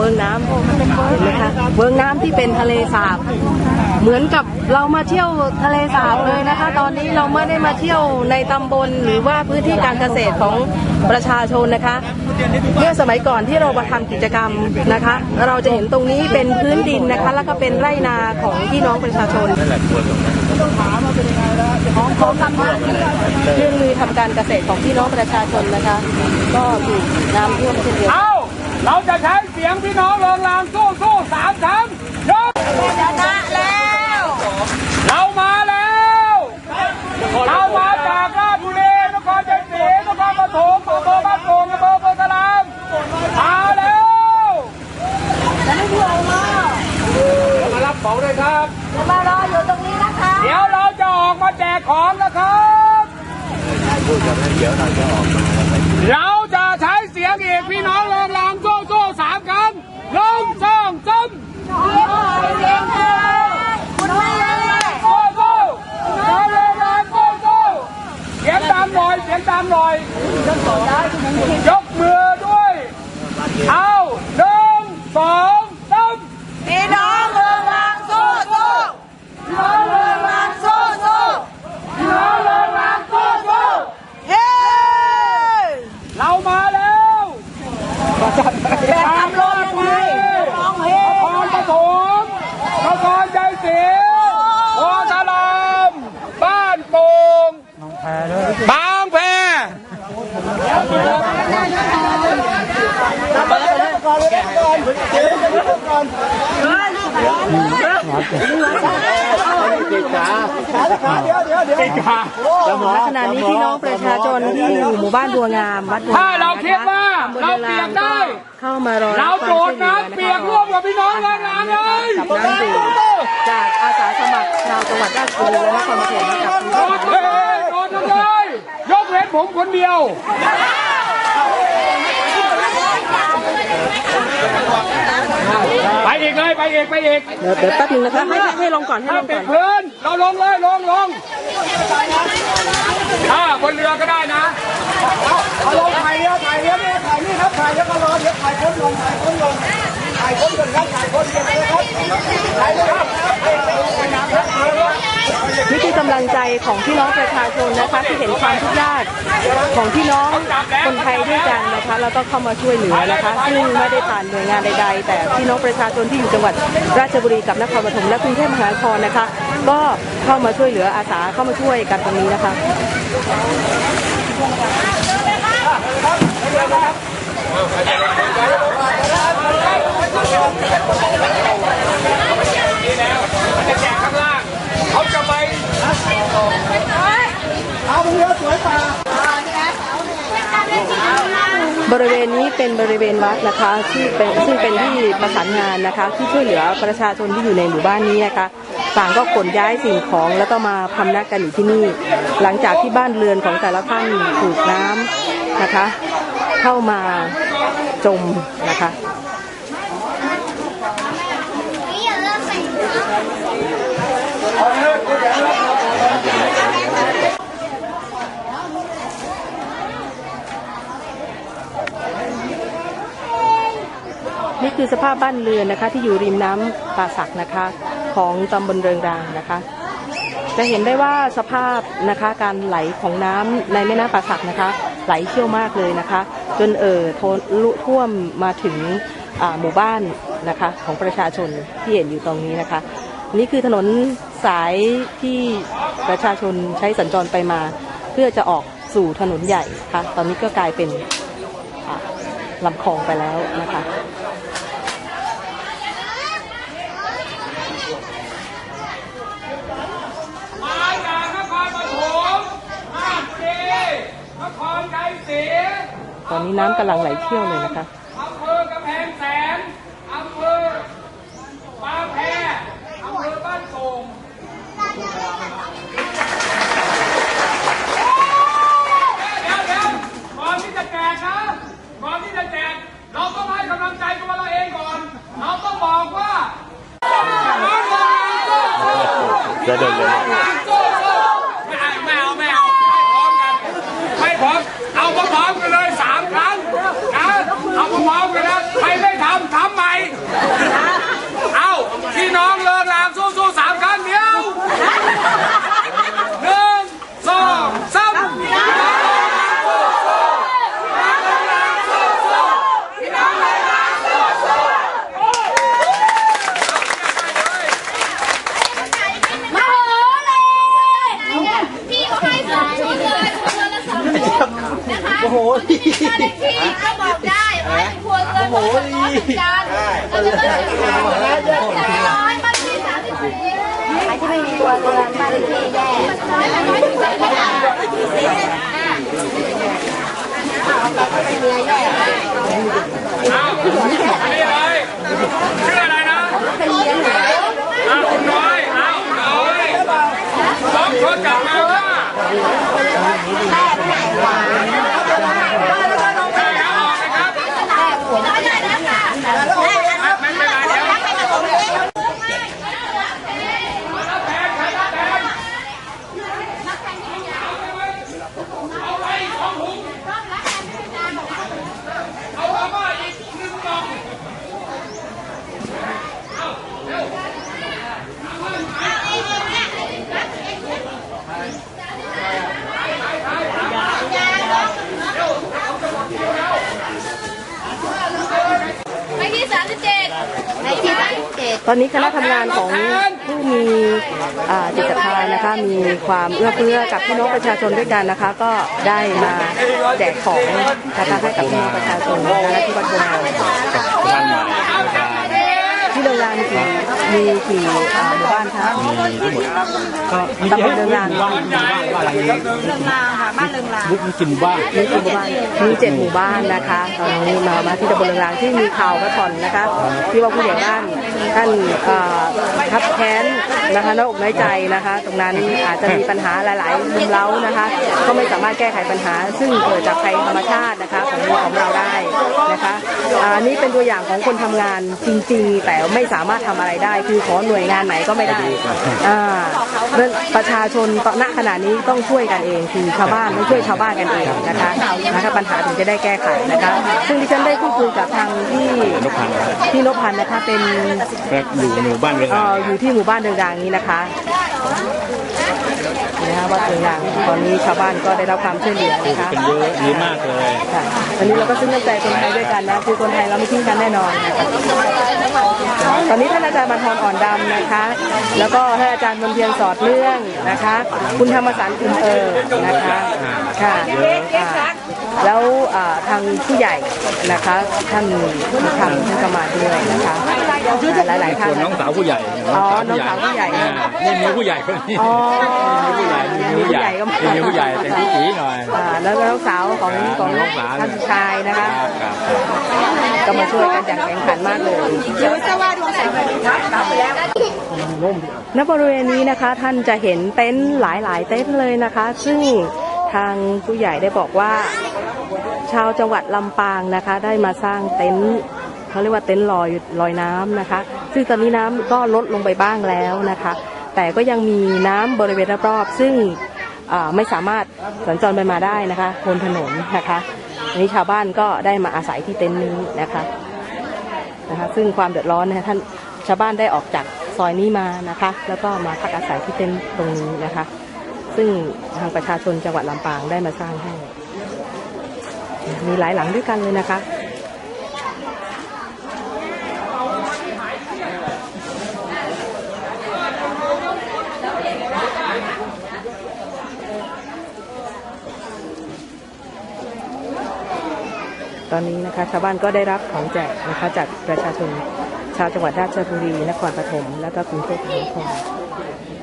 วิงน้ำเห็นไหมคะเวิงน้ำที่เป็นทะเลสาบ เหมือนกับเรามาเที่ยวทะเลสาบเลยนะคะ ตอนนี้เราไม่ได้มาเที่ยวในตำบลหรือว่าพื้นที่การเกษตรของประชาชนนะคะเมื่อสมัยก่อนที่เรามาทำกิจกรรมนะคะ เราจะเห็นตรงนี้เป็นพื้นดินนะคะ แล้วก็เป็นไร่นาของพี่น้องประชาชนของของทำเครื่องมือทำการเกษตรของพี่น้องประชาชนนะคะ ก็ถูกน้ำท่วมเช่นเดียวกัน เอาเราจะใช้เสียงพี่น้องเริงรางสู้สู้สามคำยกชนะแล้ว เรามาแล้ว เรามาจากราชบุรีนครชัยศรีนครปฐมอำเภอบ้านโป่งอำเภอโพธารามมาแล้วจะไม่ที่ออกมามารับของเลยครับจะมารออยู่ตรงนี้นะคะ เดี๋ยวเราจะออกมาแจกของนะครับเราจะใช้เสียงอีกพี่น้องเริงรางสู้สู้สามคำลงสองซ้ำ เสียงค่ะคุณไม่เลย โก้โก้มาเลยมาโก้โก้เสียงตามหน่อย เสียงตามหน่อย ยกมือด้วย เอาหนึ่งสองสาม พี่น้องเมืองบางสู้สู้พี่น้องเมืองบางสู้สู้ พี่น้องเริงรางโก้โก้ เฮ้ เรามาแล้ว แบบทำรถยังไงร้องเพล น ง ครปฐมนครใจศรีโพธารามบ้านโป่งบางแพ ณ ขณะนี้พี่น้องประชาชนที่อยู่หมู่บ้านบัวงามวัดบัวงามถ้าเราคิดว่าเราเปียกได้ เข้ามารอเราโดควมดช่วยหลือน้ำเปียกร่วมกับพี่น้องแรงานเลยกับน้ำดื่มจากอาสาสมัครชาวจังหวัดราชบุรีและนครปฐมกับโดดเลยโดดกันเลยยกเว้นผมคนเดียว ไปอีกเลยไปอีกไปอีกเดี๋ยวเดี๋ยวแป๊บนึงนะคะให้ให้ให้ลงก่อนให้ถ้าลงติก่ดอนพื้นเราลงเลยลงลงอ่าบนเรือก็ได้นะเอาลงถ่ายเรือถ่ายเรือนี่ถ่ายนี่ครับถ่ายแล้วก็รอเดี๋ยวถ่ายพ้นลงถ่ายพ้นลงถ่ายพ้นก่อนครับถ่ายพ้นก่อนนะครับถ่ายเลยครับ นี่คือกำ ลังใจของพี่น้องประชาชนนะคะที่เห็นความทุกข์ยากของพี่น้องคนไทยด้วยกันนะคะแล้วก็เข้ามาช่วยเหลือนะคะซึ่งไม่ได้ผ่านหน่วยงานใดๆ แต่พี่น้องประชาชนที่อยู่จังหวัดราชบุรีกับนครปฐมและกรุงเทพมหานครนะคะ ก็เข้ามาช่วยเหลืออาสาเข้ามาช่วยกันตรงนี้นะคะจะแจกข้างล่าง เขาจะไปเอาเรือสวยป่าบริเวณนี้เป็นบริเวณวัดนะคะที่เป็นซึ่งเป็นที่ประสานงานนะคะ ที่ช่วยเหลือประชาชนที่อยู่ในหมู่บ้านนี้นะคะต่างก็ขนย้ายสิ่งของแล้วก็มาพำนักกันอยู่ที่นี่ หลังจากที่บ้านเรือนของแต่ละท่านถูกน้ำนะคะ เข้ามาจมนะคะ นี่คือสภาพบ้านเรือนนะคะ ที่อยู่ริมน้ำป่าสักนะคะ ของตำบลเริงรางนะคะ จะเห็นได้ว่าสภาพนะคะการไหลของน้ำในแม่น้ำป่าสักนะคะ ไหลเชี่ยวมากเลยนะคะ จนเอ่อทนลุท่วมมาถึงหมู่บ้านนะคะของประชาชนที่เห็นอยู่ตรงนี้นะคะ นี่คือถนนสายที่ประชาชนใช้สัญจรไปมา เพื่อจะออกสู่ถนนใหญ่ค่ะ ตอนนี้ก็กลายเป็นลำคลองไปแล้วนะคะ มาจากนครปฐมราชบุรีนครชัยศรี ต อนนี้น้ำกำลังไหลเชี่ยวเลยนะคะ อำเภอกำแพงแสนอำเภอบางแพอำเภอบ้านโป่งเดี๋ยวเดี๋ยวก่อนที่จะแจกนะก่อนที่จะแจก เราต้องให้กำลังใจตัวเราเองก่อน เราต้องบอกว่า จะเดินเลย ไม่เอาไม่เอาไม่เอาไม่พร้อมกันไม่พร้อมเอาพร้อมๆกันเลยสามครั้งนะเอาพร้อ โห บ้านเลขที่ก็บอกได้บ้านครัวเรือนบ้านร้อนเหมือนกัน เราจะต้องเป็นร้อยบ้านที่สามสิบสี่ใครที่ไม่มีครัวเรือนบ้านเลขที่แย่ร้อยร้อยถึงร้อยห้า อ้าวนี่เลยชื่ออะไรนะอ้าวคุณน้อยอ้าวคุณน้อยสองคนจับมาว่าใช่ครับออกนะครับ ร้อยได้แล้วค่ะ ไม่เป็นไรเดี๋ยว ไปที่สามสิบเจ็ดไปที่สามสิบเจ็ด ตอนนี้คณะทำงานของผู้มีจิตศรัทธานะคะมีความเอื้อเฟื้อกับพี่น้องประชาชนด้วยกันนะคะ ก็ได้มาแจกของนะคะให้กับพี่น้องประชาชนนะคะที่วัดโบราณบ้านใหม่ที่โรงแรมกี่มีกี่อ่าหมู่บ้านคะ มีทั้งหมดก็มีตำบลเดินรางบ้านบ้านบ้านอะไรนี้เรืองรางค่ะบ้านเรืองรางบุกมีกี่หมู่บ้านมีกี่หมู่บ้านมีเจ็ดหมู่บ้านนะคะ ตอนนี้มามาที่ตำบลเรืองรางที่มีข่าวกระชอนนะคะ ที่ว่าผู้ใหญ่บ้านท่านเอ่อทับแค้นนะคะน้อยอกน้อยใจนะคะ ตรงนั้นอาจจะมีปัญหาหลายๆมุมเล้านะคะ ก็ไม่สามารถแก้ไขปัญหา ซึ่งเกิดจากภัยธรรมชาตินะคะของของเราได้นะคะอาอันนี้เป็นตัวอย่างของคนทำงานจริง ๆ แต่ไม่สามารถทำอะไรได้ คือขอหน่วยงานไหนก็ไม่ได้อ่าประชาชนตอนณขณะนี้ต้องช่วยกันเอง คือชาวบ้านต้องช่วยชาวบ้านกันเองนะคะนะคะปัญหาถึงจะได้แก้ไขนะคะซึ่งดิฉันได้พูดคุยกับทางที่นกพันธุ์นะครับพี่นพพันธ์นะคะเป็นแล้วอยู่หมู่บ้านเรืองเอ่รางออยู่ที่หมู่บ้านเดิงรางนี้นะคะ นี่นะคะวัดเดิงรางตอนนี้ชาวบ้านก็ได้รับความช่วยเหลือนะคะเป็นเยอะดีมากเลยค่ะวันนี้เราก็ซึ้งน้ำใจคนไทยด้วยกันนะคือคนไทยเราไม่ทิ้งกันแน่นอนนะคะตอนนี้ท่านอาจารย์บรรทอนอ่อนดำนะคะ แล้วก็ท่านอาจารย์มนเทียนสอดเรื่องนะคะ คุณธรรมสารอุ่มเออนะคะค่ะอ่าแล้วอ่า ทางผู้ใหญ่นะคะท่านผู้ทำท่านก็มาด้วยนะคะหลายๆท่านส่วนน้องสาวผู้ใหญ่อ๋อน้องสาวผู้ใหญ่อ่านี่มีผู้ใหญ่คนนี้อ๋อมีผู้ใหญ่มีผู้ใหญ่ก็มามีผู้ใหญ่แต่งผู้สีหน่อยอ่าแล้วก็น้องสาวของครับของน้องสาวท่านชายนะคะ ครับครับก็มาช่วยกันอย่างแข็งขันมากเลยหรือจะว่าดวงแสงไฟฟ้าดับไปแล้วณบริเวณนี้นะคะท่านจะเห็นเต็นท์หลาย ๆ เต็นท์เลยนะคะ ซึ่งทางผู้ใหญ่ได้บอกว่า ชาวจังหวัดลำปางนะคะ ได้มาสร้างเต็นท์เขาเรียกว่าเต็นท์ลอยลอยน้ำนะคะ ซึ่งตอนนี้น้ำก็ลดลงไปบ้างแล้วนะคะ แต่ก็ยังมีน้ำบริเวณรอบๆซึ่งไม่สามารถสัญจรไปมาได้นะคะบนถนนนะคะนนี้ชาวบ้านก็ได้มาอาศัยที่เต็นท์นี้นะคะนะคะ ซึ่งความเดือดร้อนนะคะท่านชาวบ้านได้ออกจากซอยนี้มานะคะ แล้วก็มาพักอาศัยที่เต็นท์ตรงนี้นะคะ ซึ่งทางประชาชนจังหวัดลำปางได้มาสร้างให้ มีหลายหลังด้วยกันเลยนะคะตอนนี้นะคะชาวบ้านก็ได้รับของแจกนะคะจากประชาชนชาวจังหวัดราชบุรี นครปฐม และก็กรุงเทพมหานคร